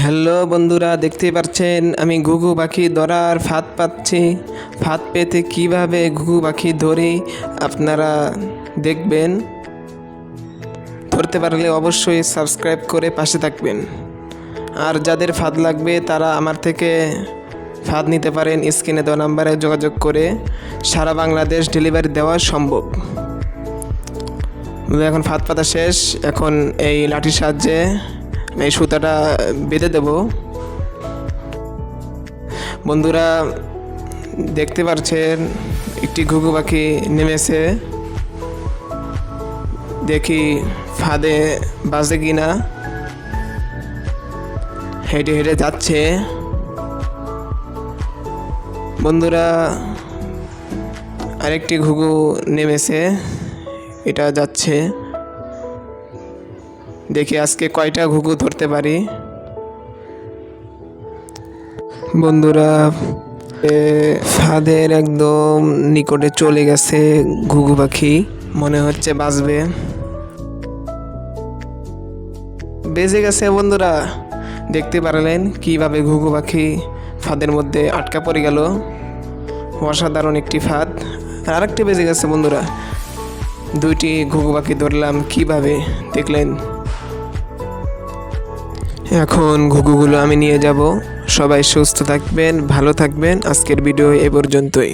Hello বন্ধুরা দেখতে পাচ্ছেন, আমি ঘুঘু পাখি ধরার ফাঁদ পাচ্ছি। ফাঁদ পেতে কীভাবে ঘুঘু পাখি ধরি, আপনারা দেখবেন। ধরতে পারলে অবশ্যই সাবস্ক্রাইব করে পাশে থাকবেন। আর যাদের ফাঁদ লাগবে, তারা আমার থেকে ফাঁদ নিতে পারেন স্ক্রিনে দেওয়া নাম্বারে যোগাযোগ করে। সারা বাংলাদেশ ডেলিভারি দেওয়া সম্ভব। এখন ফাঁদ পাতা শেষ। এখন এই লাঠির সাহায্যে এই সুতাটা বেঁধে দেব। বন্ধুরা, দেখতে পাচ্ছেন একটি ঘুঘু পাখি নেমেছে। দেখি ফাঁদে বাজে কি না হেঁটে হেঁটে যাচ্ছে। বন্ধুরা, আরেকটি ঘুঘু নেমেছে। এটা যাচ্ছে। দেখি আজকে কয়টা ঘুঘু ধরতে পারি? বন্ধুরা ফাঁদের একদম নিকটে চলে গেছে ঘুঘু পাখি। মনে হচ্ছে বাঁচবে। বেজে গেছে বন্ধুরা। দেখতে পারলেন কীভাবে ঘুঘু পাখি ফাঁদের মধ্যে আটকা পড়ে গেল। অসাধারণ একটি ফাঁদ। আর আরেকটি বেজে গেছে বন্ধুরা। দুইটি ঘুঘু পাখি ধরলাম কীভাবে দেখলেন? এখন ঘুঘুগুলো আমি নিয়ে যাব। সবাই সুস্থ থাকবেন ভালো থাকবেন। আজকের ভিডিও এ পর্যন্তই।